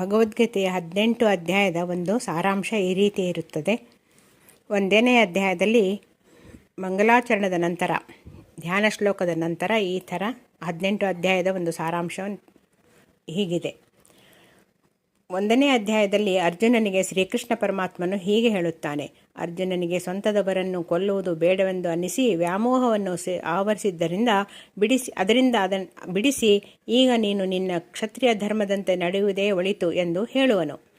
ಭಗವದ್ಗೀತೆಯ ಹದಿನೆಂಟು ಅಧ್ಯಾಯದ ಒಂದು ಸಾರಾಂಶ ಈ ರೀತಿ ಇರುತ್ತದೆ. ಒಂದನೇ ಅಧ್ಯಾಯದಲ್ಲಿ ಮಂಗಲಾಚರಣದ ನಂತರ ಧ್ಯಾನ ಶ್ಲೋಕದ ನಂತರ ಈ ಥರ ಹದಿನೆಂಟು ಅಧ್ಯಾಯದ ಒಂದು ಸಾರಾಂಶ ಹೀಗಿದೆ. ಒಂದನೇ ಅಧ್ಯಾಯದಲ್ಲಿ ಅರ್ಜುನನಿಗೆ ಶ್ರೀಕೃಷ್ಣ ಪರಮಾತ್ಮನು ಹೀಗೆ ಹೇಳುತ್ತಾನೆ. ಅರ್ಜುನನಿಗೆ ಸ್ವಂತದವರನ್ನು ಕೊಲ್ಲುವುದು ಬೇಡವೆಂದು ಅನ್ನಿಸಿ ವ್ಯಾಮೋಹವನ್ನು ಆವರಿಸಿದ್ದರಿಂದ ಬಿಡಿಸಿ, ಅದರಿಂದ ಅದನ್ನು ಬಿಡಿಸಿ ಈಗ ನೀನು ನಿನ್ನ ಕ್ಷತ್ರಿಯ ಧರ್ಮದಂತೆ ನಡೆಯುವುದೇ ಒಳಿತು ಎಂದು ಹೇಳುವನು.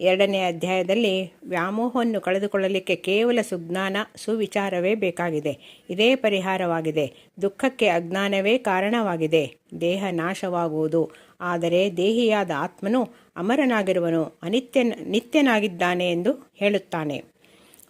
ಎರಡನೇ ಅಧ್ಯಾಯದಲ್ಲಿ ವ್ಯಾಮೋಹವನ್ನು ಕಳೆದುಕೊಳ್ಳಲಿಕ್ಕೆ ಕೇವಲ ಸುಜ್ಞಾನ, ಸುವಿಚಾರವೇ ಬೇಕಾಗಿದೆ. ಇದೇ ಪರಿಹಾರವಾಗಿದೆ. ದುಃಖಕ್ಕೆ ಅಜ್ಞಾನವೇ ಕಾರಣವಾಗಿದೆ. ದೇಹ ನಾಶವಾಗುವುದು. ಆದರೆ ದೇಹಿಯಾದ ಆತ್ಮನು ಅಮರನಾಗಿರುವನು, ಅನಿತ್ಯ, ನಿತ್ಯನಾಗಿದ್ದಾನೆ ಎಂದು ಹೇಳುತ್ತಾನೆ.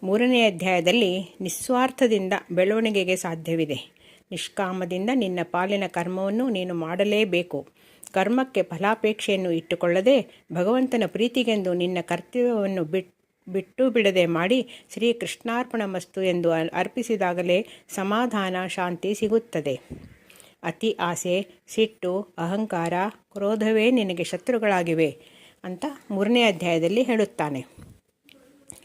ಮೂರನೇ ಅಧ್ಯಾಯದಲ್ಲಿ, ನಿಸ್ವಾರ್ಥದಿಂದ ಬೆಳವಣಿಗೆಗೆ ಸಾಧ್ಯವಿದೆ. ನಿಷ್ಕಾಮದಿಂದ ನಿನ್ನ ಪಾಲಿನ ಕರ್ಮವನ್ನು ನೀನು ಮಾಡಲೇಬೇಕು. ಕರ್ಮಕ್ಕೆ ಫಲಾಪೇಕ್ಷೆಯನ್ನು ಇಟ್ಟುಕೊಳ್ಳದೆ ಭಗವಂತನ ಪ್ರೀತಿಗೆಂದು ನಿನ್ನ ಕರ್ತವ್ಯವನ್ನು ಬಿಟ್, ಬಿಟ್ಟು ಬಿಡದೆ ಮಾಡಿ ಶ್ರೀ ಕೃಷ್ಣಾರ್ಪಣ ಮಸ್ತು ಎಂದು ಅರ್ಪಿಸಿದಾಗಲೇ ಸಮಾಧಾನ, ಶಾಂತಿ ಸಿಗುತ್ತದೆ. ಅತಿ ಆಸೆ, ಸಿಟ್ಟು, ಅಹಂಕಾರ, ಕ್ರೋಧವೇ ನಿನಗೆ ಶತ್ರುಗಳಾಗಿವೆ ಅಂತ ಮೂರನೇ ಅಧ್ಯಾಯದಲ್ಲಿ ಹೇಳುತ್ತಾನೆ.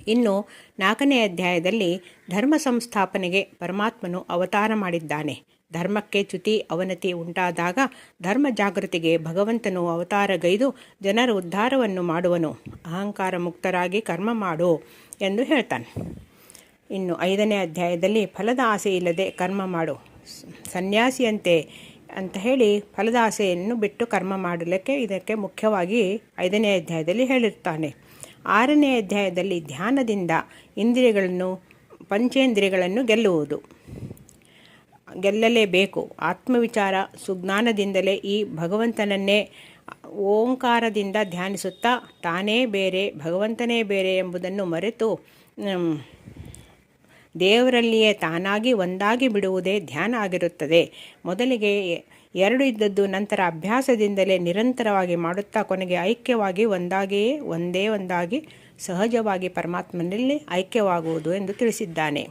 ಇನ್ನು ನಾಲ್ಕನೇ ಅಧ್ಯಾಯದಲ್ಲಿ ಧರ್ಮ ಸಂಸ್ಥಾಪನೆಗೆ ಪರಮಾತ್ಮನು ಅವತಾರ ಮಾಡಿದ್ದಾನೆ. ಧರ್ಮಕ್ಕೆ ಚ್ಯುತಿ, ಅವನತಿ ಉಂಟಾದಾಗ ಧರ್ಮ ಜಾಗೃತಿಗೆ ಭಗವಂತನು ಅವತಾರಗೈದು ಜನರ ಉದ್ಧಾರವನ್ನು ಮಾಡುವನು. ಅಹಂಕಾರ ಮುಕ್ತರಾಗಿ ಕರ್ಮ ಮಾಡು ಎಂದು ಹೇಳ್ತಾನೆ. ಇನ್ನು ಐದನೇ ಅಧ್ಯಾಯದಲ್ಲಿ ಫಲದ ಆಸೆ ಇಲ್ಲದೆ ಕರ್ಮ ಮಾಡು. ಸನ್ಯಾಸಿಯಂತೆ ಅಂತ ಹೇಳಿ ಫಲದಾಸೆಯನ್ನು ಬಿಟ್ಟು ಕರ್ಮ ಮಾಡಲಿಕ್ಕೆ ಇದಕ್ಕೆ ಮುಖ್ಯವಾಗಿ ಐದನೇ ಅಧ್ಯಾಯದಲ್ಲಿ ಹೇಳಿರ್ತಾನೆ. ಆರನೇ ಅಧ್ಯಾಯದಲ್ಲಿ ಧ್ಯಾನದಿಂದ ಇಂದ್ರಿಯಗಳನ್ನು, ಪಂಚೇಂದ್ರಿಯಗಳನ್ನು ಗೆಲ್ಲುವುದು. ಗೆಲ್ಲಲೇಬೇಕು. ಆತ್ಮವಿಚಾರ ಸುಜ್ಞಾನದಿಂದಲೇ ಈ ಭಗವಂತನನ್ನೇ ಓಂಕಾರದಿಂದ ಧ್ಯಾನಿಸುತ್ತಾ ತಾನೇ ಬೇರೆ, ಭಗವಂತನೇ ಬೇರೆ ಎಂಬುದನ್ನು ಮರೆತು ದೇವರಲ್ಲಿಯೇ ತಾನಾಗಿ ಒಂದಾಗಿ ಬಿಡುವುದೇ ಧ್ಯಾನ ಆಗಿರುತ್ತದೆ. ಮೊದಲಿಗೆ ಎರಡು ಇದ್ದದ್ದು ನಂತರ ಅಭ್ಯಾಸದಿಂದಲೇ ನಿರಂತರವಾಗಿ ಮಾಡುತ್ತಾ ಕೊನೆಗೆ ಐಕ್ಯವಾಗಿ ಒಂದಾಗಿಯೇ ಒಂದೇ ಒಂದಾಗಿ ಸಹಜವಾಗಿ ಪರಮಾತ್ಮನಲ್ಲಿ ಐಕ್ಯವಾಗುವುದು ಎಂದು ತಿಳಿಸಿದ್ದಾನೆ.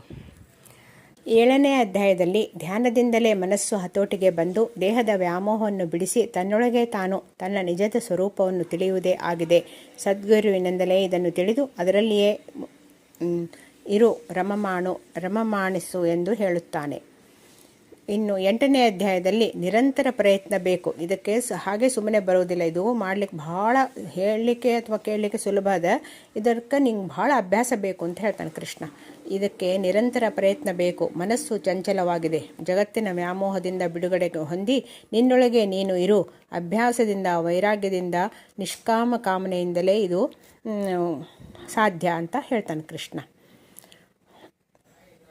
ಏಳನೇ ಅಧ್ಯಾಯದಲ್ಲಿ ಧ್ಯಾನದಿಂದಲೇ ಮನಸ್ಸು ಹತೋಟಿಗೆ ಬಂದು ದೇಹದ ವ್ಯಾಮೋಹವನ್ನು ಬಿಡಿಸಿ ತನ್ನೊಳಗೆ ತಾನು ತನ್ನ ನಿಜದ ಸ್ವರೂಪವನ್ನು ತಿಳಿಯುವುದೇ ಆಗಿದೆ. ಸದ್ಗುರುವಿನಿಂದಲೇ ಇದನ್ನು ತಿಳಿದು ಅದರಲ್ಲಿಯೇ ಇರು, ರಮಮಾಣು, ರಮಮಾಣಿಸು ಎಂದು ಹೇಳುತ್ತಾನೆ. ಇನ್ನು ಎಂಟನೇ ಅಧ್ಯಾಯದಲ್ಲಿ ನಿರಂತರ ಪ್ರಯತ್ನ ಬೇಕು. ಇದಕ್ಕೆ ಹಾಗೆ ಸುಮ್ಮನೆ ಬರುವುದಿಲ್ಲ. ಇದು ಮಾಡಲಿಕ್ಕೆ ಭಾಳ ಹೇಳಲಿಕ್ಕೆ ಅಥವಾ ಕೇಳಲಿಕ್ಕೆ ಸುಲಭ ಅದ. ಇದಕ್ಕೆ ನಿಂಗೆ ಭಾಳ ಅಭ್ಯಾಸ ಬೇಕು ಅಂತ ಹೇಳ್ತಾನೆ ಕೃಷ್ಣ. ಇದಕ್ಕೆ ನಿರಂತರ ಪ್ರಯತ್ನ ಬೇಕು. ಮನಸ್ಸು ಚಂಚಲವಾಗಿದೆ. ಜಗತ್ತಿನ ವ್ಯಾಮೋಹದಿಂದ ಬಿಡುಗಡೆ ಹೊಂದಿ ನಿನ್ನೊಳಗೆ ನೀನು ಇರು. ಅಭ್ಯಾಸದಿಂದ, ವೈರಾಗ್ಯದಿಂದ, ನಿಷ್ಕಾಮ ಕಾಮನೆಯಿಂದಲೇ ಇದು ಸಾಧ್ಯ ಅಂತ ಹೇಳ್ತಾನೆ ಕೃಷ್ಣ.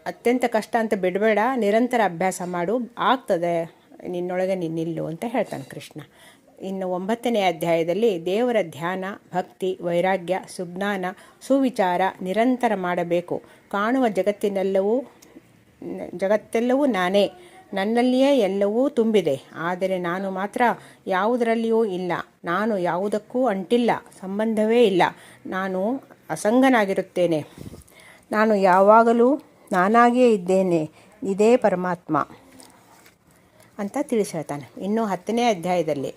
ಅತ್ಯಂತ ಕಷ್ಟ ಅಂತ ಬಿಡಬೇಡ, ನಿರಂತರ ಅಭ್ಯಾಸ ಮಾಡು, ಆಗ್ತದೆ. ನಿನ್ನೊಳಗೆ ನಿನ್ನಿಲ್ಲು ಅಂತ ಹೇಳ್ತಾನೆ ಕೃಷ್ಣ. ಇನ್ನು ಒಂಬತ್ತನೇ ಅಧ್ಯಾಯದಲ್ಲಿ ದೇವರ ಧ್ಯಾನ, ಭಕ್ತಿ, ವೈರಾಗ್ಯ, ಸುಜ್ಞಾನ, ಸುವಿಚಾರ ನಿರಂತರ ಮಾಡಬೇಕು. ಕಾಣುವ ಜಗತ್ತಿನೆಲ್ಲವೂ, ಜಗತ್ತೆಲ್ಲವೂ ನಾನೇ. ನನ್ನಲ್ಲಿಯೇ ಎಲ್ಲವೂ ತುಂಬಿದೆ. ಆದರೆ ನಾನು ಮಾತ್ರ ಯಾವುದರಲ್ಲಿಯೂ ಇಲ್ಲ. ನಾನು ಯಾವುದಕ್ಕೂ ಅಂಟಿಲ್ಲ, ಸಂಬಂಧವೇ ಇಲ್ಲ. ನಾನು ಅಸಂಗನಾಗಿರುತ್ತೇನೆ. ನಾನು ಯಾವಾಗಲೂ ನಾನಾಗಿಯೇ ಇದ್ದೇನೆ. ಇದೇ ಪರಮಾತ್ಮ. ಅಂತ ತಿಳಿಸಿ ಹೇಳ್ತಾನೆ ಇನ್ನು ಹತ್ತನೇ ಅಧ್ಯಾಯದಲ್ಲಿ.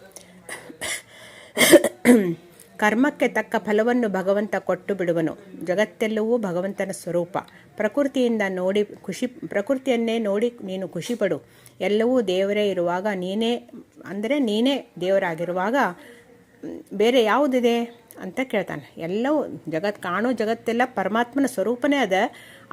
ಕರ್ಮಕ್ಕೆ ತಕ್ಕ ಫಲವನ್ನು ಭಗವಂತ ಕೊಟ್ಟು ಬಿಡುವನು. ಜಗತ್ತೆಲ್ಲವೂ ಭಗವಂತನ ಸ್ವರೂಪ. ಪ್ರಕೃತಿಯಿಂದ ನೋಡಿ ಖುಷಿ, ಪ್ರಕೃತಿಯನ್ನೇ ನೋಡಿ ನೀನು ಖುಷಿಪಡು. ಎಲ್ಲವೂ ದೇವರೇ ಇರುವಾಗ ನೀನೇ, ಅಂದರೆ ನೀನೇ ದೇವರಾಗಿರುವಾಗ ಬೇರೆ ಯಾವುದಿದೆ? ಅಂತ ಕೇಳ್ತಾನೆ. ಎಲ್ಲವೂ ಜಗತ್, ಕಾಣೋ ಜಗತ್ತೆಲ್ಲ ಪರಮಾತ್ಮನ ಸ್ವರೂಪನೇ ಅದ.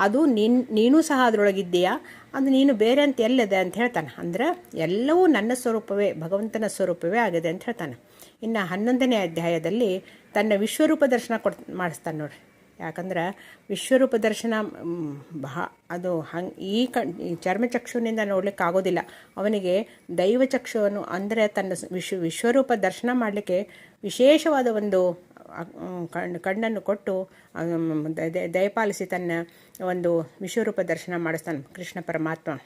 ಅದು ನೀನು ನೀನು ಸಹ ಅದರೊಳಗಿದ್ದೀಯಾ? ಅದು ನೀನು ಬೇರೆ ಅಂತ ಎಲ್ಲಿದೆ ಅಂತ ಹೇಳ್ತಾನೆ. ಅಂದ್ರೆ ಎಲ್ಲವೂ ನನ್ನ ಸ್ವರೂಪವೇ, ಭಗವಂತನ ಸ್ವರೂಪವೇ ಆಗಿದೆ ಅಂತ ಹೇಳ್ತಾನೆ. ಇನ್ನು ಹನ್ನೊಂದನೇ ಅಧ್ಯಾಯದಲ್ಲಿ ತನ್ನ ವಿಶ್ವರೂಪ ದರ್ಶನ ಕೊಡ್, ಮಾಡಿಸ್ತಾನೆ ನೋಡ್ರಿ. ಯಾಕಂದ್ರೆ ವಿಶ್ವರೂಪ ದರ್ಶನ ಬಹ, ಅದು ಹಂಗೆ, ಈ ಕಣ್ ಈ ಚರ್ಮಚಕ್ಷುವಿನಿಂದ ನೋಡ್ಲಿಕ್ಕೆ ಆಗೋದಿಲ್ಲ. ಅವನಿಗೆ ದೈವ ಚಕ್ಷುವನ್ನು, ಅಂದರೆ ತನ್ನ ವಿಶ್ವ, ವಿಶ್ವರೂಪ ದರ್ಶನ ಮಾಡಲಿಕ್ಕೆ ವಿಶೇಷವಾದ ಒಂದು ಕಣ್ಣು ಕಣ್ಣನ್ನು ಕೊಟ್ಟು ದಯಪಾಲಿಸಿ ತನ್ನ ಒಂದು ವಿಶ್ವರೂಪ ದರ್ಶನ ಮಾಡಿಸ್ತಾನೆ ಕೃಷ್ಣ ಪರಮಾತ್ಮ.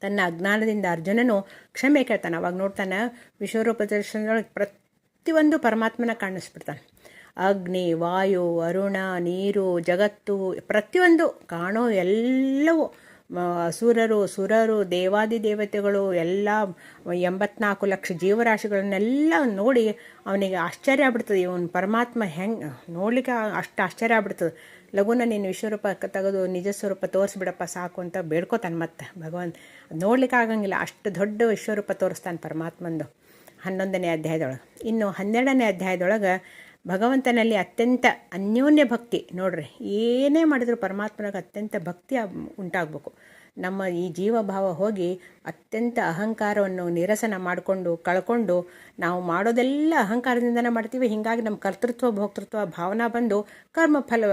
ತನ್ನ ಅಜ್ಞಾನದಿಂದ ಅರ್ಜುನನು ಕ್ಷಮೆ ಕೇಳ್ತಾನೆ. ಅವಾಗ ನೋಡ್ತಾನೆ ವಿಶ್ವರೂಪ ದರ್ಶನದೊಳಗೆ ಪ್ರತಿಯೊಂದು ಪರಮಾತ್ಮನ ಕಾಣಿಸ್ಬಿಡ್ತಾನೆ. ಅಗ್ನಿ, ವಾಯು, ಅರುಣ, ನೀರು, ಜಗತ್ತು ಪ್ರತಿಯೊಂದು ಕಾಣೋ ಎಲ್ಲವೂ ಅಸುರರು, ಸುರರು, ದೇವಾದಿ ದೇವತೆಗಳು ಎಲ್ಲ ಎಂಬತ್ನಾಲ್ಕು ಲಕ್ಷ ಜೀವರಾಶಿಗಳನ್ನೆಲ್ಲ ನೋಡಿ ಅವನಿಗೆ ಆಶ್ಚರ್ಯ ಆಗ್ಬಿಡ್ತದೆ. ಇವನು ಪರಮಾತ್ಮ ಹೆಂಗೆ ನೋಡ್ಲಿಕ್ಕೆ ಅಷ್ಟು ಆಶ್ಚರ್ಯ ಆಗ್ಬಿಡ್ತದೆ. ಲಘುನ ನೀನು ವಿಶ್ವರೂಪ ತೆಗೆದು ನಿಜ ಸ್ವರೂಪ ತೋರಿಸ್ಬಿಡಪ್ಪ ಸಾಕು ಅಂತ ಬೇಡ್ಕೋತಾನೆ ಮತ್ತೆ ಭಗವಂತ ನೋಡ್ಲಿಕ್ಕೆ ಆಗಂಗಿಲ್ಲ. ಅಷ್ಟು ದೊಡ್ಡ ವಿಶ್ವರೂಪ ತೋರಿಸ್ತಾನೆ ಪರಮಾತ್ಮಂದು. ಹನ್ನೊಂದನೇ ಅಧ್ಯಾಯದೊಳಗೆ. ಇನ್ನು ಹನ್ನೆರಡನೇ ಅಧ್ಯಾಯದೊಳಗೆ ಭಗವಂತನಲ್ಲಿ ಅತ್ಯಂತ ಅನ್ಯೋನ್ಯ ಭಕ್ತಿ. ನೋಡ್ರಿ, ಏನೇ ಮಾಡಿದ್ರು ಪರಮಾತ್ಮನಿಗೆ ಅತ್ಯಂತ ಭಕ್ತಿ ಉಂಟಾಗಬೇಕು. ನಮ್ಮ ಈ ಜೀವಭಾವ ಹೋಗಿ ಅತ್ಯಂತ ಅಹಂಕಾರವನ್ನು ನಿರಸನ ಮಾಡಿಕೊಂಡು, ಕಳ್ಕೊಂಡು ನಾವು ಮಾಡೋದೆಲ್ಲ ಅಹಂಕಾರದಿಂದನೇ ಮಾಡ್ತೀವಿ. ಹೀಗಾಗಿ ನಮ್ಮ ಕರ್ತೃತ್ವ, ಭೋಕ್ತೃತ್ವ ಭಾವನಾ ಬಂದು ಕರ್ಮ ಫಲ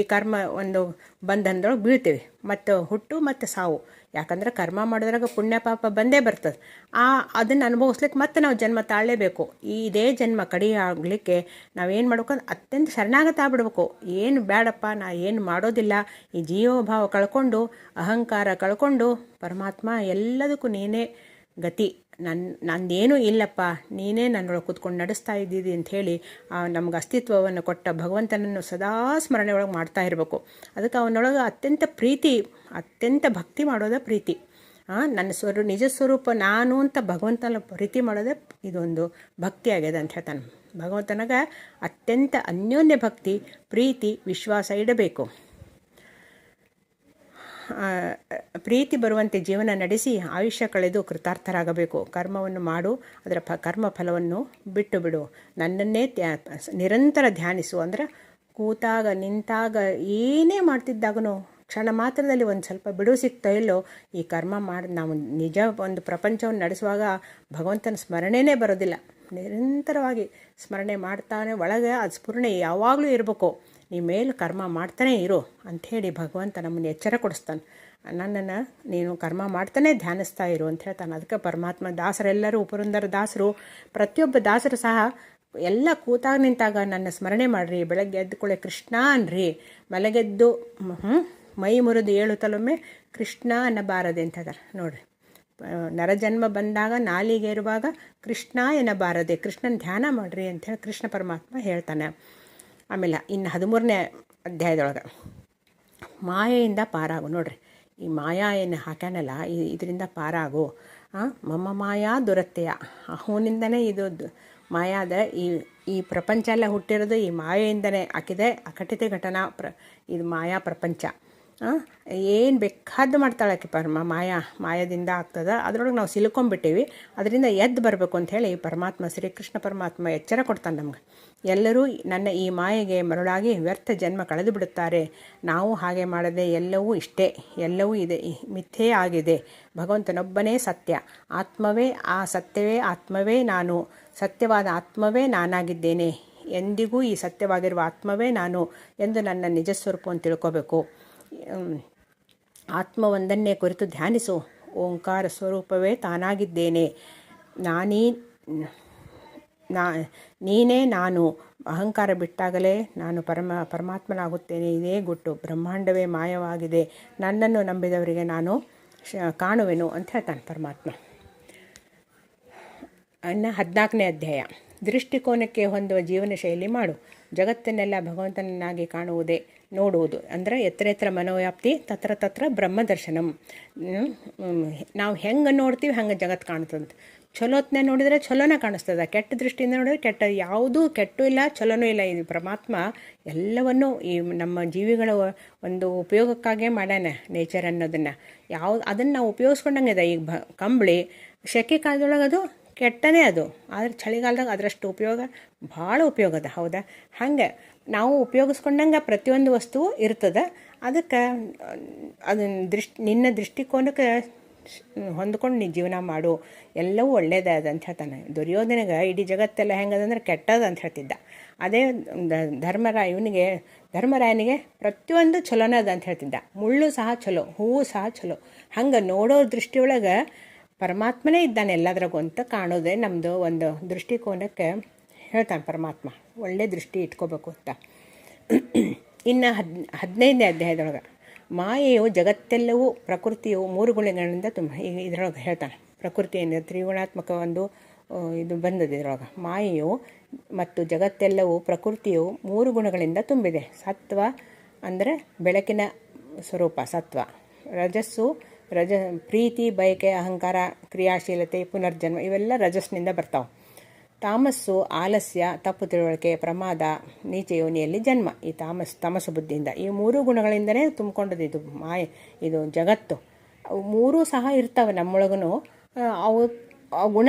ಈ ಕರ್ಮ ಒಂದು ಬಂಧನದೊಳಗೆ ಬೀಳ್ತೀವಿ. ಮತ್ತು ಹುಟ್ಟು ಮತ್ತು ಸಾವು. ಯಾಕಂದ್ರೆ ಕರ್ಮ ಮಾಡಿದ್ರಾಗ ಪುಣ್ಯ ಪಾಪ ಬಂದೇ ಬರ್ತದೆ. ಆ, ಅದನ್ನು ಅನುಭವಿಸ್ಲಿಕ್ಕೆ ಮತ್ತೆ ನಾವು ಜನ್ಮ ತಾಳಲೇಬೇಕು. ಈ ಇದೇ ಜನ್ಮ ಕಡಿ ಆಗಲಿಕ್ಕೆ ನಾವೇನು ಮಾಡ್ಬೇಕು ಅತ್ಯಂತ ಶರಣಾಗತ ಆಗ್ಬಿಡ್ಬೇಕು. ಏನು ಬೇಡಪ್ಪ ನಾ ಏನು ಮಾಡೋದಿಲ್ಲ. ಈ ಜೀವಭಾವ ಕಳ್ಕೊಂಡು, ಅಹಂಕಾರ ಕಳ್ಕೊಂಡು, ಪರಮಾತ್ಮ ಎಲ್ಲದಕ್ಕೂ ನೀನೇ ಗತಿ. ನನ್ನ ನಂದೇನೂ ಇಲ್ಲಪ್ಪ. ನೀನೇ ನನ್ನೊಳಗೆ ಕೂತ್ಕೊಂಡು ನಡೆಸ್ತಾ ಇದ್ದೀರಿ ಅಂಥೇಳಿ ನಮ್ಗೆ ಅಸ್ತಿತ್ವವನ್ನು ಕೊಟ್ಟ ಭಗವಂತನನ್ನು ಸದಾ ಸ್ಮರಣೆ ಒಳಗೆ ಮಾಡ್ತಾ ಇರಬೇಕು. ಅದಕ್ಕೆ ಅವನೊಳಗೆ ಅತ್ಯಂತ ಪ್ರೀತಿ, ಅತ್ಯಂತ ಭಕ್ತಿ ಮಾಡೋದೇ ಪ್ರೀತಿ. ನನ್ನ ಸ್ವರೂ, ನಿಜ ಸ್ವರೂಪ ನಾನು ಅಂತ ಭಗವಂತನ ಪ್ರೀತಿ ಮಾಡೋದೇ ಇದೊಂದು ಭಕ್ತಿ ಆಗ್ಯದ ಅಂತ ಹೇಳ್ತಾನೆ. ಭಗವಂತನಾಗ ಅತ್ಯಂತ ಅನ್ಯೋನ್ಯ ಭಕ್ತಿ, ಪ್ರೀತಿ, ವಿಶ್ವಾಸ ಇಡಬೇಕು. ಪ್ರೀತಿ ಬರುವಂತೆ ಜೀವನ ನಡೆಸಿ ಆಯುಷ್ಯ ಕಳೆದು ಕೃತಾರ್ಥರಾಗಬೇಕು. ಕರ್ಮವನ್ನು ಮಾಡು, ಅದರ ಫ, ಕರ್ಮ ಫಲವನ್ನು ಬಿಟ್ಟು ಬಿಡು. ನನ್ನನ್ನೇ ನಿರಂತರ ಧ್ಯಾನಿಸು. ಅಂದ್ರೆ ಕೂತಾಗ, ನಿಂತಾಗ ಏನೇ ಮಾಡ್ತಿದ್ದಾಗನೂ ಕ್ಷಣ ಮಾತ್ರದಲ್ಲಿ ಒಂದು ಸ್ವಲ್ಪ ಬಿಡು ಸಿಗ್ತಾ ಇಲ್ಲೋ, ಈ ಕರ್ಮ ಮಾಡಿ, ನಾವು ನಿಜ ಒಂದು ಪ್ರಪಂಚವನ್ನು ನಡೆಸುವಾಗ ಭಗವಂತನ ಸ್ಮರಣೆನೇ ಬರೋದಿಲ್ಲ. ನಿರಂತರವಾಗಿ ಸ್ಮರಣೆ ಮಾಡ್ತಾನೆ, ಒಳಗೆ ಅದು ಸ್ಫುರಣೆ ಯಾವಾಗಲೂ ಇರಬೇಕು. ನೀ ಮೇಲೆ ಕರ್ಮ ಮಾಡ್ತಾನೆ ಇರು ಅಂಥೇಳಿ ಭಗವಂತ ನಮ್ಮನ್ನು ಎಚ್ಚರ ಕೊಡಿಸ್ತಾನೆ. ನನ್ನನ್ನು ನೀನು ಕರ್ಮ ಮಾಡ್ತಾನೆ ಧ್ಯಾನಿಸ್ತಾ ಇರು ಅಂತ ಹೇಳ್ತಾನೆ. ಅದಕ್ಕೆ ಪರಮಾತ್ಮ ದಾಸರೆಲ್ಲರೂ ಉಪರುಂದರ ದಾಸರು, ಪ್ರತಿಯೊಬ್ಬ ದಾಸರು ಸಹ ಎಲ್ಲ ಕೂತಾಗ ನಿಂತಾಗ ನನ್ನ ಸ್ಮರಣೆ ಮಾಡಿರಿ, ಬೆಳಗ್ಗೆ ಎದ್ದುಕೊಳ್ಳೆ ಕೃಷ್ಣ ಅನ್ರಿ, ಮಲಗೆದ್ದು ಹ್ಞೂ ಮೈ ಮುರಿದು ಏಳು ತಲೊಮ್ಮೆ ಕೃಷ್ಣ ಅನ್ನಬಾರದೆ ಅಂತ ಹೇಳ್ತಾರೆ. ನೋಡ್ರಿ ನರಜನ್ಮ ಬಂದಾಗ ನಾಲಿಗೆ ಇರುವಾಗ ಕೃಷ್ಣ ಎನ್ನಬಾರದೆ, ಕೃಷ್ಣನ ಧ್ಯಾನ ಮಾಡಿರಿ ಅಂತ ಹೇಳಿ ಕೃಷ್ಣ ಪರಮಾತ್ಮ ಹೇಳ್ತಾನೆ. ಆಮೇಲೆ ಇನ್ನು ಹದಿಮೂರನೇ ಅಧ್ಯಾಯದೊಳಗೆ ಮಾಯೆಯಿಂದ ಪಾರಾಗು. ನೋಡ್ರಿ, ಈ ಮಾಯಾ ಏನು ಹಾಕ್ಯಾನಲ್ಲ ಇದರಿಂದ ಪಾರಾಗು. ಮಮ್ಮ ಮಾಯಾ ದುರತ್ಯ ಅವನಿಂದನೇ ಇದು ಮಾಯಾದ ಈ ಈ ಪ್ರಪಂಚ ಎಲ್ಲ ಹುಟ್ಟಿರೋದು ಈ ಮಾಯೆಯಿಂದನೇ. ಹಾಕಿದೆ ಅಕಟಿತ ಘಟನಾ ಪ್ರ, ಇದು ಮಾಯಾ ಪ್ರಪಂಚ. ಏನು ಬೇಕಾದ್ದು ಮಾಡ್ತಾಳೆ ಆಕೆ ಪರಮ, ಮಾಯಾ, ಮಾಯದಿಂದ ಆಗ್ತದೆ. ಅದರೊಳಗೆ ನಾವು ಸಿಲ್ಕೊಂಡ್ಬಿಟ್ಟೀವಿ. ಅದರಿಂದ ಎದ್ದು ಬರಬೇಕು ಅಂಥೇಳಿ ಪರಮಾತ್ಮ, ಶ್ರೀಕೃಷ್ಣ ಪರಮಾತ್ಮ ಎಚ್ಚರ ಕೊಡ್ತಾನೆ ನಮ್ಗೆ. ಎಲ್ಲರೂ ನನ್ನ ಈ ಮಾಯೆಗೆ ಮರುಳಾಗಿ ವ್ಯರ್ಥ ಜನ್ಮ ಕಳೆದು ಬಿಡುತ್ತಾರೆ. ನಾವು ಹಾಗೆ ಮಾಡದೆ ಎಲ್ಲವೂ ಇಷ್ಟೇ. ಎಲ್ಲವೂ ಇದೆ. ಮಿಥ್ಯೇ ಆಗಿದೆ. ಭಗವಂತನೊಬ್ಬನೇ ಸತ್ಯ. ಆತ್ಮವೇ, ಆ ಸತ್ಯವೇ ಆತ್ಮವೇ ನಾನು. ಸತ್ಯವಾದ ಆತ್ಮವೇ ನಾನಾಗಿದ್ದೇನೆ. ಎಂದಿಗೂ ಈ ಸತ್ಯವಾಗಿರುವ ಆತ್ಮವೇ ನಾನು ಎಂದು ನನ್ನ ನಿಜ ಸ್ವರೂಪವನ್ನು ತಿಳ್ಕೋಬೇಕು. ಆತ್ಮವೊಂದನ್ನೇ ಕುರಿತು ಧ್ಯಾನಿಸು. ಓಂಕಾರ ಸ್ವರೂಪವೇ ತಾನಾಗಿದ್ದೇನೆ. ನಾನೀ, ನಾ, ನೀನೇ ನಾನು. ಅಹಂಕಾರ ಬಿಟ್ಟಾಗಲೇ ನಾನು ಪರಮ, ಪರಮಾತ್ಮನಾಗುತ್ತೇನೆ. ಇದೇ ಗುಟ್ಟು. ಬ್ರಹ್ಮಾಂಡವೇ ಮಾಯವಾಗಿದೆ. ನನ್ನನ್ನು ನಂಬಿದವರಿಗೆ ನಾನು ಕಾಣುವೆನು ಅಂತ ಹೇಳ್ತಾನೆ ಪರಮಾತ್ಮ. ಅನ್ನ ಹದಿನಾಲ್ಕನೇ ಅಧ್ಯಾಯ. ದೃಷ್ಟಿಕೋನಕ್ಕೆ ಹೊಂದುವ ಜೀವನ ಶೈಲಿ ಮಾಡು. ಜಗತ್ತನ್ನೆಲ್ಲ ಭಗವಂತನನ್ನಾಗಿ ಕಾಣುವುದೇ ನೋಡುವುದು. ಅಂದರೆ ಎತ್ತರ ಎತ್ತರ ಮನೋವ್ಯಾಪ್ತಿ ತತ್ರ ತತ್ರ ಬ್ರಹ್ಮದರ್ಶನಂ. ಹ್ಮ್, ಹ್ಮ್, ನಾವು ಹೆಂಗೆ ನೋಡ್ತೀವಿ ಹಂಗೆ ಜಗತ್ತು ಕಾಣ್ತದಂತ. ಚಲೋತ್ನೇ ನೋಡಿದರೆ ಚಲೋನೇ ಕಾಣಿಸ್ತದೆ. ಕೆಟ್ಟ ದೃಷ್ಟಿಯಿಂದ ನೋಡಿದ್ರೆ ಕೆಟ್ಟ ಯಾವುದೂ ಕೆಟ್ಟು ಇಲ್ಲ ಚಲೋನೂ ಇಲ್ಲ. ಇದು ಪರಮಾತ್ಮ ಎಲ್ಲವನ್ನೂ ಈ ನಮ್ಮ ಜೀವಿಗಳ ಒಂದು ಉಪಯೋಗಕ್ಕಾಗೇ ಮಾಡ್ಯಾನೆ ನೇಚರ್ ಅನ್ನೋದನ್ನು. ಯಾವ ಅದನ್ನು ನಾವು ಉಪಯೋಗಿಸ್ಕೊಂಡಂಗೆ ಇದೆ. ಈಗ ಕಂಬಳಿ ಸೆಕೆ ಕಾಲದೊಳಗೆ ಅದು ಕೆಟ್ಟನೇ ಅದು. ಆದರೆ ಚಳಿಗಾಲದಾಗ ಅದರಷ್ಟು ಉಪಯೋಗ ಭಾಳ ಉಪಯೋಗ ಅದ. ಹೌದಾ? ಹಂಗೆ ನಾವು ಉಪಯೋಗಿಸ್ಕೊಂಡಂಗೆ ಪ್ರತಿಯೊಂದು ವಸ್ತುವು ಇರ್ತದೆ. ಅದಕ್ಕೆ ಅದನ್ನ ದೃಷ್ಟಿ, ನಿನ್ನ ದೃಷ್ಟಿಕೋನಕ್ಕೆ ಹೊಂದ್ಕೊಂಡು ನೀ ಜೀವನ ಮಾಡು. ಎಲ್ಲವೂ ಒಳ್ಳೇದೇ ಅದ ಅಂತ ಹೇಳ್ತಾನೆ. ದುರ್ಯೋಧನೆಗೆ ಇಡೀ ಜಗತ್ತೆಲ್ಲ ಹೆಂಗದಂದ್ರೆ ಕೆಟ್ಟದ ಅಂತ ಹೇಳ್ತಿದ್ದ. ಅದೇ ಧರ್ಮರಾಯ ಇವನಿಗೆ, ಧರ್ಮರಾಯನಿಗೆ ಪ್ರತಿಯೊಂದು ಚಲೋನೇ ಅದ ಅಂತ ಹೇಳ್ತಿದ್ದ. ಮುಳ್ಳು ಸಹ ಚಲೋ, ಹೂವು ಸಹ ಚಲೋ. ಹಂಗೆ ನೋಡೋ ದೃಷ್ಟಿಯೊಳಗೆ ಪರಮಾತ್ಮನೇ ಇದ್ದಾನೆ ಎಲ್ಲದ್ರಾಗೂ ಅಂತ ಕಾಣೋದೇ ನಮ್ಮದು ಒಂದು ದೃಷ್ಟಿಕೋನಕ್ಕೆ ಹೇಳ್ತಾನೆ ಪರಮಾತ್ಮ. ಒಳ್ಳೆ ದೃಷ್ಟಿ ಇಟ್ಕೋಬೇಕು ಅಂತ. ಇನ್ನು ಹದ್, ಹದಿನೈದನೇ ಅಧ್ಯಾಯದೊಳಗೆ, ಮಾಯೆಯು ಜಗತ್ತೆಲ್ಲವೂ ಪ್ರಕೃತಿಯು ಮೂರು ಗುಣಗಳಿಂದ ತುಂಬ ಈಗ ಇದರೊಳಗೆ ಹೇಳ್ತಾನೆ. ಪ್ರಕೃತಿಯಿಂದ ತ್ರಿಗುಣಾತ್ಮಕ ಒಂದು ಇದು ಬಂದದೆ ಇದರೊಳಗೆ. ಮಾಯೆಯು ಮತ್ತು ಜಗತ್ತೆಲ್ಲವೂ ಪ್ರಕೃತಿಯು ಮೂರು ಗುಣಗಳಿಂದ ತುಂಬಿದೆ. ಸತ್ವ ಅಂದರೆ ಬೆಳಕಿನ ಸ್ವರೂಪ, ಸತ್ವ. ರಜಸ್ಸು ರಜ, ಪ್ರೀತಿ, ಬಯಕೆ, ಅಹಂಕಾರ, ಕ್ರಿಯಾಶೀಲತೆ, ಪುನರ್ಜನ್ಮ ಇವೆಲ್ಲ ರಜಸ್ನಿಂದ ಬರ್ತಾವೆ. ತಾಮಸ್ಸು, ಆಲಸ್ಯ, ತಪ್ಪು ತಿಳುವಳಿಕೆ, ಪ್ರಮಾದ, ನೀಚ ಯೋನಿಯಲ್ಲಿ ಜನ್ಮ. ಈ ತಾಮಸ್ ತಮಸು ಬುದ್ಧಿಯಿಂದ. ಈ ಮೂರು ಗುಣಗಳಿಂದನೇ ತುಂಬಿಕೊಂಡದ್ದು ಇದು ಮಾಯ, ಇದು ಜಗತ್ತು. ಅವು ಮೂರೂ ಸಹ ಇರ್ತವೆ ನಮ್ಮೊಳಗೂ ಅವು, ಆ ಗುಣ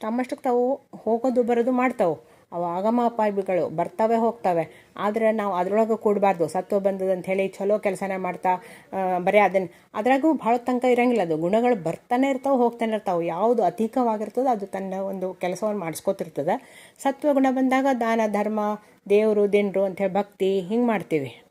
ತಮ್ಮಷ್ಟಕ್ಕೆ ತಾವು ಹೋಗೋದು, ಬರೋದು ಮಾಡ್ತಾವೆ. ಅವು ಆಗಮ ಅಪಾಯಗಳು ಬರ್ತವೆ, ಹೋಗ್ತವೆ. ಆದರೆ ನಾವು ಅದರೊಳಗೆ ಕೂಡಬಾರ್ದು. ಸತ್ವ ಬಂದದ ಅಂತ ಹೇಳಿ ಚಲೋ ಕೆಲಸನೇ ಮಾಡ್ತಾ ಬರೀ ಅದನ್ನು ಅದ್ರಾಗೂ ಭಾಳ ತನಕ ಇರಂಗಿಲ್ಲ ಅದು. ಗುಣಗಳು ಬರ್ತಾನೆ ಇರ್ತಾವೆ, ಹೋಗ್ತಾನೆ ಇರ್ತಾವೆ. ಯಾವುದು ಅಧಿಕವಾಗಿರ್ತದೆ ಅದು ತನ್ನ ಒಂದು ಕೆಲಸವನ್ನು ಸತ್ವ ಗುಣ ಬಂದಾಗ ದಾನ, ಧರ್ಮ, ದೇವರು, ದಿನರು ಅಂತೇಳಿ ಭಕ್ತಿ ಹಿಂಗೆ ಮಾಡ್ತೀವಿ.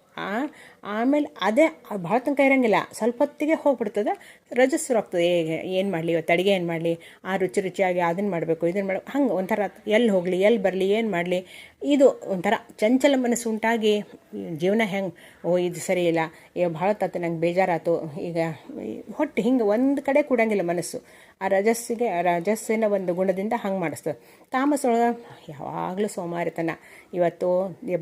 ಆಮೇಲೆ ಅದೇ ಭಾಳ ತನಕ ಇರೋಂಗಿಲ್ಲ. ಸ್ವಲ್ಪ ಹೊತ್ತಿಗೆ ಹೋಗ್ಬಿಡ್ತದೆ. ರಜಸ್ಸು ಆಗ್ತದೆ. ಹೇಗೆ, ಏನು ಮಾಡಲಿ ಇವತ್ತು? ಅಡುಗೆ ಏನು ಮಾಡಲಿ? ಆ ರುಚಿ ರುಚಿಯಾಗಿ ಅದನ್ನು ಮಾಡಬೇಕು ಇದನ್ನು ಮಾಡಬೇಕು ಹಂಗೆ ಒಂಥರ ಎಲ್ಲಿ ಹೋಗಲಿ ಎಲ್ಲಿ ಬರಲಿ, ಏನು ಮಾಡಲಿ? ಇದು ಒಂಥರ ಚಂಚಲ ಮನಸ್ಸು ಉಂಟಾಗಿ ಜೀವನ ಹೆಂಗೆ, ಓ, ಇದು ಸರಿ ಇಲ್ಲ. ಭಾಳ ತತ್ತು ನಂಗೆ ಬೇಜಾರಾಯ್ತು ಈಗ ಹೊಟ್ಟೆ ಹಿಂಗೆ ಒಂದು ಕಡೆ ಕೂಡಂಗಿಲ್ಲ ಮನಸ್ಸು. ಆ ರಜಸ್ಸಿಗೆ ರಜಸ್ಸಿನ ಒಂದು ಗುಣದಿಂದ ಹಂಗೆ ಮಾಡಿಸ್ತದೆ ತಾಮಸೊಳಗೆ ಯಾವಾಗಲೂ ಸೋಮಾರಿತನ. ಇವತ್ತು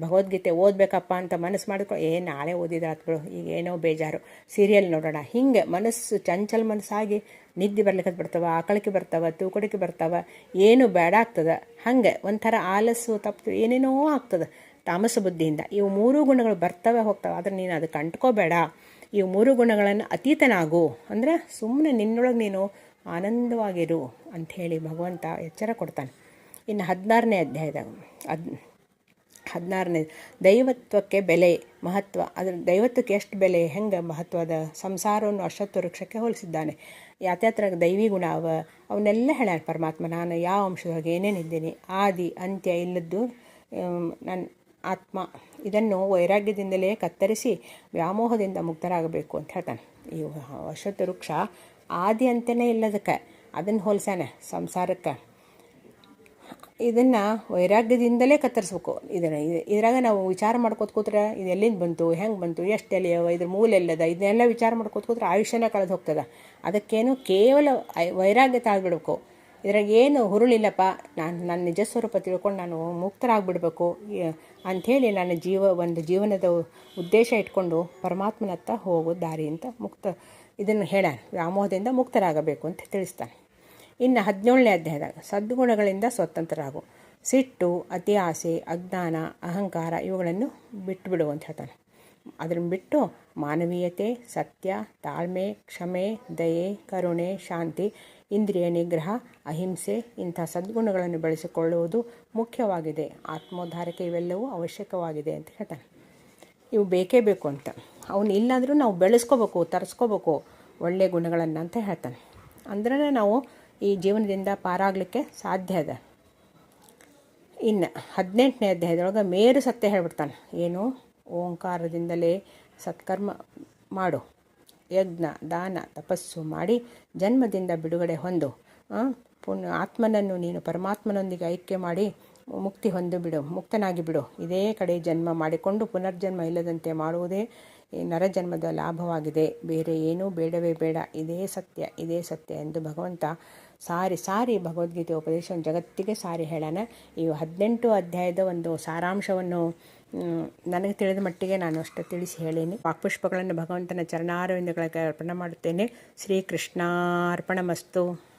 ಭಗವದ್ಗೀತೆ ಓದಬೇಕಪ್ಪ ಅಂತ ಮನಸ್ಸು ಮಾಡಿಕೊ ಏ, ನಾಳೆ ಓದಿದ್ರೆ ಆತ್ ಈಗ ಏನೋ ಬೇಜಾರು. ಸೀರಿಯಲ್ ನೋಡೋಣ. ಹಿಂಗೆ ಮನಸ್ಸು ಚಂಚಲ ಮನಸ್ಸಾಗಿ ನಿದ್ದೆ ಬರ್ಲಿಕ್ಕೆ ಬಿಡ್ತಾವ, ಆಕಳಿಕೆ ಬರ್ತಾವ, ತೂಕಡಿಕೆ ಬರ್ತಾವ. ಏನು ಬೇಡ ಆಗ್ತದೆ. ಹಾಗೆ ಒಂಥರ ಆಲಸ್ಸು ತಪ್ಪು ಏನೇನೋ ಆಗ್ತದೆ. ತಾಮಸ ಬುದ್ಧಿಯಿಂದ. ಇವು ಮೂರು ಗುಣಗಳು ಬರ್ತವೆ, ಹೋಗ್ತವೆ. ಆದರೆ ನೀನು ಅದಕ್ಕೆ ಅಂಟ್ಕೋಬೇಡ ಇವು ಮೂರು ಗುಣಗಳನ್ನು ಅತೀತನಾಗು. ಅಂದರೆ ಸುಮ್ಮನೆ ನಿನ್ನೊಳಗೆ ನೀನು ಆನಂದವಾಗಿರು ಅಂಥೇಳಿ ಭಗವಂತ ಎಚ್ಚರ ಕೊಡ್ತಾನೆ. ಇನ್ನು ಹದಿನಾರನೇ ಅಧ್ಯಾಯದಾಗ ಅದ್ ಹದಿನಾರನೇ ದೈವತ್ವಕ್ಕೆ ಬೆಲೆ ಮಹತ್ವ, ಅದ್ರ ದೈವತ್ವಕ್ಕೆ ಎಷ್ಟು ಬೆಲೆ, ಹೆಂಗೆ ಮಹತ್ವದ ಸಂಸಾರವನ್ನು ಅಶ್ವತ್ವ ವೃಕ್ಷಕ್ಕೆ ಹೋಲಿಸಿದ್ದಾನೆ. ಯಾತ್ಯಾತ್ರ ದೈವಿ ಗುಣ ಅವ, ಅವನ್ನೆಲ್ಲ ಹೇಳ್ಯಾನ ಪರಮಾತ್ಮ, ನಾನು ಯಾವ ಅಂಶದೊಳಗೆ ಏನೇನಿದ್ದೀನಿ ಆದಿ, ಅಂತ್ಯ, ಇಲ್ಲದ್ದು ನನ್ನ ಆತ್ಮ, ಇದನ್ನು ವೈರಾಗ್ಯದಿಂದಲೇ ಕತ್ತರಿಸಿ ವ್ಯಾಮೋಹದಿಂದ ಮುಕ್ತರಾಗಬೇಕು ಅಂತ ಹೇಳ್ತಾನೆ. ಈ ಅಶ್ವತ್ಥ ವೃಕ್ಷ ಆದಿ ಅಂತ್ಯನೇ ಇಲ್ಲದಕ್ಕೆ, ಅದನ್ನು ಹೋಲಿಸ್ಯಾನೆ ಸಂಸಾರಕ್ಕೆ. ಇದನ್ನು ವೈರಾಗ್ಯದಿಂದಲೇ ಕತ್ತರಿಸ್ಬೇಕು. ಇದನ್ನು ಇದ್ರಾಗ ನಾವು ವಿಚಾರ ಮಾಡ್ಕೋತ ಕೂತ್ರೆ ಇದು ಎಲ್ಲಿಂದ ಬಂತು, ಹೆಂಗೆ ಬಂತು, ಎಷ್ಟು ಎಲ್ಲಿ ಇದ್ರ ಮೂಲ ಎಲ್ಲದ, ಇದನ್ನೆಲ್ಲ ವಿಚಾರ ಮಾಡ್ಕೋತ ಕೂತ್ರೆ ಆಯುಷ್ಯನೇ ಕಳೆದು ಹೋಗ್ತದೆ. ಅದಕ್ಕೇನು ಕೇವಲ ವೈರಾಗ್ಯ ತಾಳ್ಬಿಡ್ಬೇಕು. ಇದ್ರಾಗ ಏನು ಹುರುಳಿಲ್ಲಪ್ಪ, ನಾನು ನನ್ನ ನಿಜ ಸ್ವರೂಪ ತಿಳ್ಕೊಂಡು ನಾನು ಮುಕ್ತರಾಗ್ಬಿಡ್ಬೇಕು. ಅಂಥೇಳಿ ನನ್ನ ಜೀವ, ಒಂದು ಜೀವನದ ಉದ್ದೇಶ ಇಟ್ಕೊಂಡು ಪರಮಾತ್ಮನತ್ತ ಹೋಗೋ ದಾರಿ ಅಂತ ಮುಕ್ತ ಇದನ್ನು ಹೇಳ ವ್ಯಾಮೋಹದಿಂದ ಮುಕ್ತರಾಗಬೇಕು ಅಂತ ತಿಳಿಸ್ತಾನೆ. ಇನ್ನು ಹದಿನೇಳನೇ ಅಧ್ಯಾಯದಾಗ, ಸದ್ಗುಣಗಳಿಂದ ಸ್ವತಂತ್ರರಾಗು. ಸಿಟ್ಟು ಅತಿ ಆಸೆ ಅಜ್ಞಾನ, ಅಹಂಕಾರ ಇವುಗಳನ್ನು ಬಿಟ್ಟು ಬಿಡು ಅಂತ ಹೇಳ್ತಾನೆ. ಅದನ್ನು ಬಿಟ್ಟು ಮಾನವೀಯತೆ, ಸತ್ಯ, ತಾಳ್ಮೆ, ಕ್ಷಮೆ, ದಯೆ, ಕರುಣೆ, ಶಾಂತಿ, ಇಂದ್ರಿಯ ನಿಗ್ರಹ, ಅಹಿಂಸೆ ಇಂಥ ಸದ್ಗುಣಗಳನ್ನು ಬೆಳೆಸಿಕೊಳ್ಳುವುದು ಮುಖ್ಯವಾಗಿದೆ. ಆತ್ಮೋದ್ಧಾರಕ್ಕೆ ಇವೆಲ್ಲವೂ ಅವಶ್ಯಕವಾಗಿದೆ ಅಂತ ಹೇಳ್ತಾನೆ. ಇವು ಬೇಕೇ ಬೇಕು ಅಂತ. ಅವನು ಇಲ್ಲಾಂದರೂ ನಾವು ಬೆಳೆಸ್ಕೋಬೇಕು, ತರಿಸ್ಕೋಬೇಕು ಒಳ್ಳೆಯ ಗುಣಗಳನ್ನು ಅಂತ ಹೇಳ್ತಾನೆ. ಅಂದ್ರೆ ನಾವು ಈ ಜೀವನದಿಂದ ಪಾರಾಗಲಿಕ್ಕೆ ಸಾಧ್ಯ ಇದೆ. ಇನ್ನು ಹದಿನೆಂಟನೇ ಅಧ್ಯಾಯದೊಳಗೆ ಮೇರು ಸತ್ಯ ಹೇಳ್ಬಿಡ್ತಾನೆ. ಏನು? ಓಂಕಾರದಿಂದಲೇ ಸತ್ಕರ್ಮ ಮಾಡು. ಯಜ್ಞ, ದಾನ, ತಪಸ್ಸು ಮಾಡಿ ಜನ್ಮದಿಂದ ಬಿಡುಗಡೆ ಹೊಂದು ಪುಣ್ಯ ಆತ್ಮನನ್ನು ನೀನು ಪರಮಾತ್ಮನೊಂದಿಗೆ ಐಕ್ಯ ಮಾಡಿ ಮುಕ್ತಿ ಹೊಂದು ಬಿಡು, ಮುಕ್ತನಾಗಿ ಬಿಡು. ಇದೇ ಕಡೆ ಜನ್ಮ ಮಾಡಿಕೊಂಡು ಪುನರ್ಜನ್ಮ ಇಲ್ಲದಂತೆ ಮಾಡುವುದೇ ಈ ನರಜನ್ಮದ ಲಾಭವಾಗಿದೆ. ಬೇರೆ ಏನೂ ಬೇಡವೇ ಬೇಡ. ಇದೇ ಸತ್ಯ ಇದೇ ಸತ್ಯ ಎಂದು ಭಗವಂತ ಸಾರಿ ಸಾರಿ ಭಗವದ್ಗೀತೆ ಉಪದೇಶವನ್ನು ಜಗತ್ತಿಗೆ ಸಾರಿ ಹೇಳೋಣ. ಈ ಹದಿನೆಂಟು ಅಧ್ಯಾಯದ ಒಂದು ಸಾರಾಂಶವನ್ನು ನನಗೆ ತಿಳಿದ ಮಟ್ಟಿಗೆ ನಾನು ಅಷ್ಟು ತಿಳಿಸಿ ಹೇಳೀನಿ. ವಾಕ್ಪುಷ್ಪಗಳನ್ನು ಭಗವಂತನ ಚರಣಾರವಿಂದಗಳಿಗೆ ಅರ್ಪಣೆ ಮಾಡುತ್ತೇನೆ. ಶ್ರೀಕೃಷ್ಣಾರ್ಪಣಮಸ್ತು.